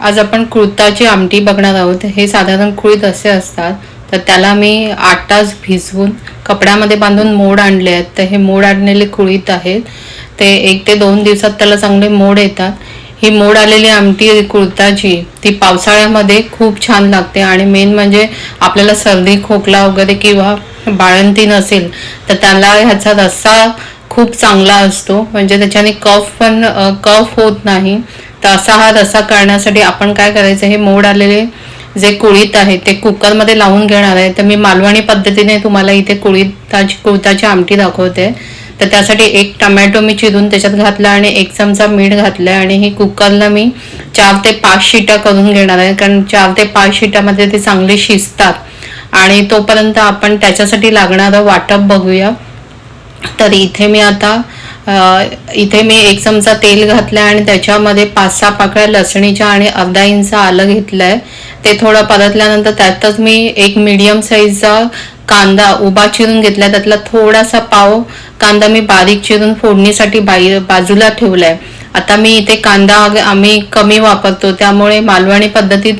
आज आपण कुळताची आमटी बघणार आहोत. हे साधारण कुळीत असे असतात. तर त्याला मी आठ तास भिजवून कपड्यामध्ये बांधून मोड आणले आहेत. तर हे मोड आणलेले कुळीत आहेत. ते एक ते दोन दिवसात त्याला चांगले मोड येतात. ही मोड आलेली आमटी कुळताची ती पावसाळ्यामध्ये खूप छान लागते. आणि मेन म्हणजे आपल्याला सर्दी खोकला वगैरे किंवा बाळंती नसेल तर त्याला ह्याचा रस्सा खूप चांगला असतो. म्हणजे त्याच्याने कफ पण कफ होत नाही. तसा हा रस्सा करण्यासाठी आपण काय करायचं? हे मोड आलेले जे कुळीत आहे ते कुकरमध्ये लावून घेणार आहे. तर मी मालवणी पद्धतीने तुम्हाला इथे कुळीताची कुळताची आमटी दाखवते. तर त्यासाठी एक टमॅटो मी चिरून त्याच्यात घातला आणि एक चमचा मीठ घातलं आणि ही कुकरला मी चार ते पाच शिट्या करून घेणार आहे. कारण चार ते पाच शिट्यामध्ये ते चांगले शिजतात. आणि तोपर्यंत आपण त्याच्यासाठी लागणारं वाटप बघूया. तर इथे मी आता इथे मी एक चमचा तेल घातलं आणि त्याच्यामध्ये पाच सहा पाकळ्या लसणीच्या आणि अर्धा इंच आलं घेतलंय. ते थोडं परतल्यानंतर त्यातच मी एक मीडियम साईजचा कांदा उभा चिरून घेतलाय. त्यातला थोडासा पाव कांदा मी बारीक चिरून फोडणीसाठी बाई बाजूला ठेवलाय. आता मी इथे कांदा आम्ही कमी वापरतो. त्यामुळे मालवणी पद्धतीत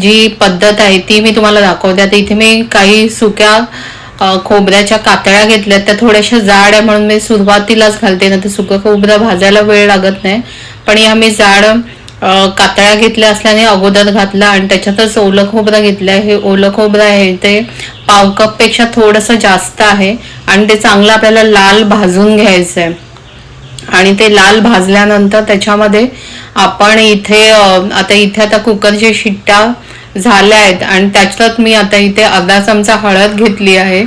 जी पद्धत आहे ती मी तुम्हाला दाखवते. आता इथे मी काही सुक्या खोबऱ्याच्या कातळ्या घेतल्यात त्या थोड्याशा जाड आहे म्हणून मी सुरुवातीलाच घालते ना तर सुकं खोबरं भाजायला वेळ लागत नाही. पण या मी जाड कातळ्या घेतल्या असल्याने अगोदर घातला आणि त्याच्यातच ओलं खोबरं घेतलं हे ओलं खोबरं आहे ते पाव कपपेक्षा थोडंसं जास्त आहे आणि ते चांगलं आपल्याला लाल भाजून घ्यायचं आहे. आणि ते लाल भाजल्यानंतर त्याच्यामध्ये आपण इथे आता इथे आता कुकरच्या शिट्टा झाल्या आहेत. आणि त्याच्यात मी आता इथे अर्धा चमचा हळद घेतली आहे.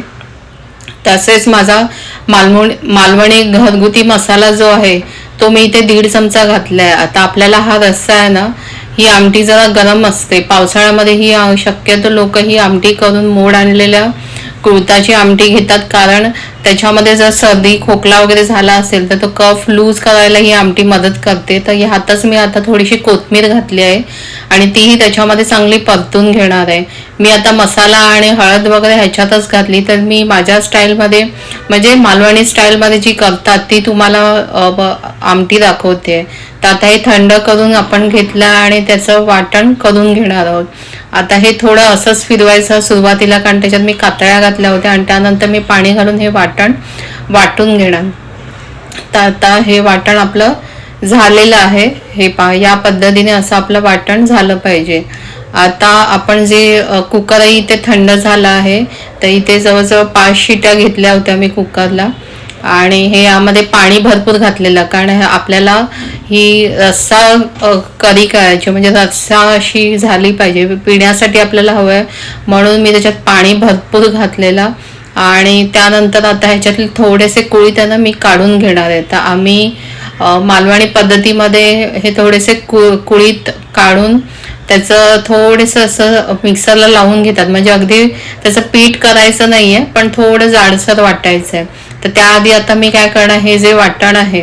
तसेच माझा मालवण मालवणी घरगुती मसाला जो आहे तो मी इथे दीड चमचा घातला आहे आता आपल्याला हा रस्सा आहे ना ही आमटी जरा गरम असते. पावसाळ्यामध्ये ही शक्यतो लोक ही आमटी करून मोड आणलेल्या कुळताची आमटी घेतात कारण त्याच्यामध्ये जर सर्दी खोकला वगैरे झाला असेल तर तो कफ लूज करायला ही आमटी मदत करते. तर ह्यातच मी आता थोडीशी कोथमीर घातली आहे आणि तीही त्याच्यामध्ये चांगली परतून घेणार आहे. मी आता मसाला आणि हळद वगैरे ह्याच्यातच घातली तर मी माझ्या स्टाईलमध्ये म्हणजे मालवणी स्टाईलमध्ये जी करतात ती तुम्हाला आमटी दाखवते. तर आता हे थंड करून आपण घेतलं आणि त्याचं वाटण करून घेणार आहोत. आता हे थोडं असंच फिरवायचं सुरुवातीला कारण त्याच्यात मी कातळ्या घातल्या होत्या आणि त्यानंतर मी पाणी घालून हे वाटण वाटून घेणार. तर आता हे वाटण आपलं झालेलं आहे. हे पा या पद्धतीने असं आपलं वाटण झालं पाहिजे. आता आपण जे कुकरही इथे थंड झाला आहे तर इथे जवळजवळ पाच शिट्या घेतल्या होत्या मी कुकरला. आणि हे यामध्ये पाणी भरपूर घातलेलं कारण आपल्याला ही रस्सा करी करायची म्हणजे रस्सा अशी झाली पाहिजे पिण्यासाठी आपल्याला हवं आहे म्हणून मी त्याच्यात पाणी भरपूर घातलेलं. आणि त्यानंतर आता ह्याच्यातले थोडेसे कुळी त्यांना मी काढून घेणार आहे. तर आम्ही मालवणी पद्धतीमध्ये हे थोडेसे कु कुळीत काढून त्याचं थोडंसं असं मिक्सरला लावून घेतात. म्हणजे अगदी त्याचं पीठ करायचं नाहीये पण थोडं जाडसर वाटायचं आहे तर त्याआधी आता मी काय करणार हे जे वाटण आहे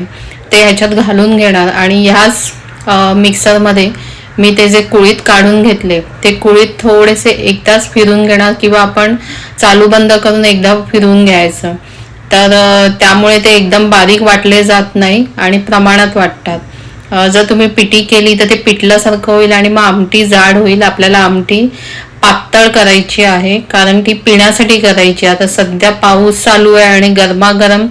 ते ह्याच्यात घालून घेणार. आणि ह्याच मिक्सरमध्ये मी ते जे कुळीत काढून घेतले ते कुळीत थोडेसे एकदाच फिरून घेणार किंवा आपण चालू बंद करून एकदा फिरून घ्यायचं. तर त्यामुळे ते एकदम बारीक वाटले जात नाही आणि प्रमाणात वाटतात. जर तुम्ही पिटी केली तर ते पिठल्यासारखं होईल आणि मग आमटी जाड होईल. आपल्याला आमटी पातळ करायची आहे कारण ती पिण्यासाठी करायची. आता सध्या पाऊस चालू आहे आणि गरमागरम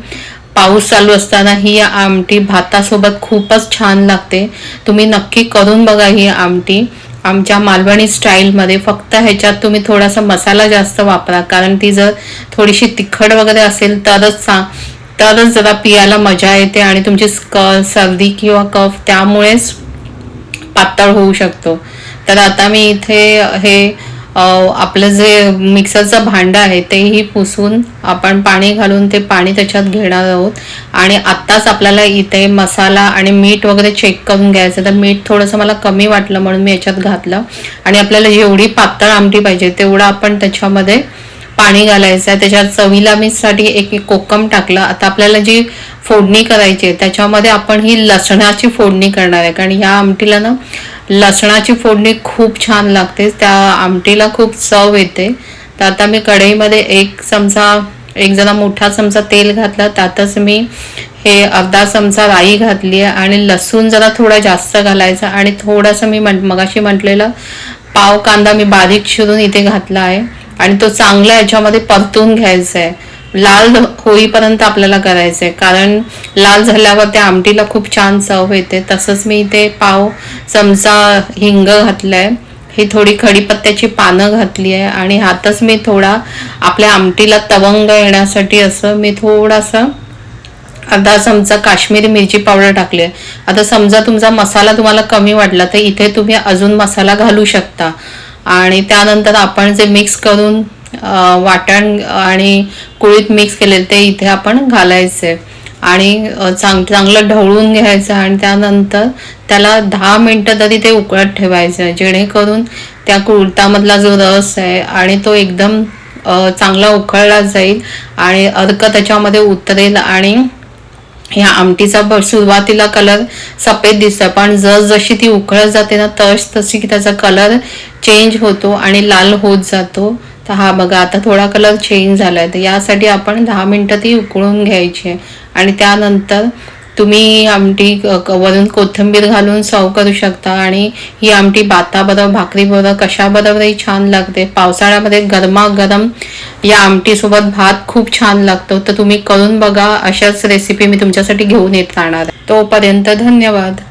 पाऊस चालू असताना ही आमटी भातासोबत खूपच छान लागते. तुम्ही नक्की करून बघा ही आमटी. आमच्या मालवणी स्टाईलमध्ये फक्त ह्याच्यात तुम्ही थोडासा मसाला जास्त वापरा कारण ती जर थोडीशी तिखट वगैरे असेल तरच सा तरच जरा पियाला मजा येते आणि तुमची स्क- सर्दी किंवा कफ त्यामुळेच पातळ होऊ शकतो. तर आता मी इथे हे आपलं जे मिक्सरचं भांडं आहे तेही पुसून आपण पाणी घालून ते पाणी त्याच्यात घेणार आहोत. आणि आत्ताच आपल्याला इथे मसाला आणि मीठ वगैरे चेक करून घ्यायचं तर मीठ थोडंसं मला कमी वाटलं म्हणून मी याच्यात घातलं. आणि आपल्याला जेवढी पातळ आमटी पाहिजे तेवढं आपण त्याच्यामध्ये पाणी घालायचं आहे त्याच्यात चवीला मीसाठी एक कोकम टाकलं. आता आपल्याला जी फोडणी करायची आहे त्याच्यामध्ये आपण ही लसणाची फोडणी करणार आहे. कारण ह्या आमटीला ना लसणाची फोडणी खूप छान लागते. त्या आमटीला खूप चव येते. तर आता मी कढईमध्ये एक चमचा एक जरा मोठा चमचा तेल घातला. त्यातच मी हे अर्धा चमचा राई घातली आहे आणि लसूण जरा थोडा जास्त घालायचा आणि थोडासा मी म्हण मगाशी म्हटलेलं पाव कांदा मी बारीक शिरून इथे घातला आहे. आणि तो चांगला याच्यामध्ये परतून घ्यायचा आहे लाल होईपर्यंत आपल्याला करायचं आहे कारण लाल झाल्यावर त्या आमटीला खूप छान चव येते. तसंच मी इथे पाव चमचा हिंग घातलाय. ही थोडी खडीपत्त्याची पानं घातली आहे आणि हातच मी थोडा आपल्या आमटीला तवंग येण्यासाठी असं मी थोडासा अर्धा चमचा काश्मीरी मिरची पावडर टाकली आहे आता समजा तुमचा मसाला तुम्हाला कमी वाटला तर इथे तुम्ही अजून मसाला घालू शकता. आणि त्यानंतर आपण जे मिक्स करून वाटण आणि कुळीत मिक्स केलेलं ते इथे आपण घालायचे. आणि चांग चांगलं ढवळून घ्यायचं आणि त्यानंतर त्याला दहा मिनटं तरी ते उकळत ठेवायचं जेणेकरून त्या कुळतामधला जो रस आहे आणि तो एकदम चांगला उकळला जाईल आणि अर्क त्याच्यामध्ये उतरेल आणि ह्या आमटीचा ब- सुरुवातीला कलर सफेद दिसतो पण जसजशी ती उकळत जाते ना तस तशी त्याचा कलर चेंज होतो आणि लाल होत जातो तर हा बघा आता थोडा कलर चेंज झाला आहे तर यासाठी आपण दहा मिनटं ती उकळून घ्यायची आहे. आणि त्यानंतर तुम्ही आमटी वरून कोथिंबीर घालून सर्व करू शकता. आणि ही आमटी भाताबरोबर भाकरीबरोबर कशाबरोबरही छान लागते. पावसाळ्यामध्ये गरमागरम या आमटीसोबत भात खूप छान लागतो. तर तुम्ही करून बघा अशाच रेसिपी मी तुमच्यासाठी घेऊन येत राहणार आहे. तोपर्यंत धन्यवाद.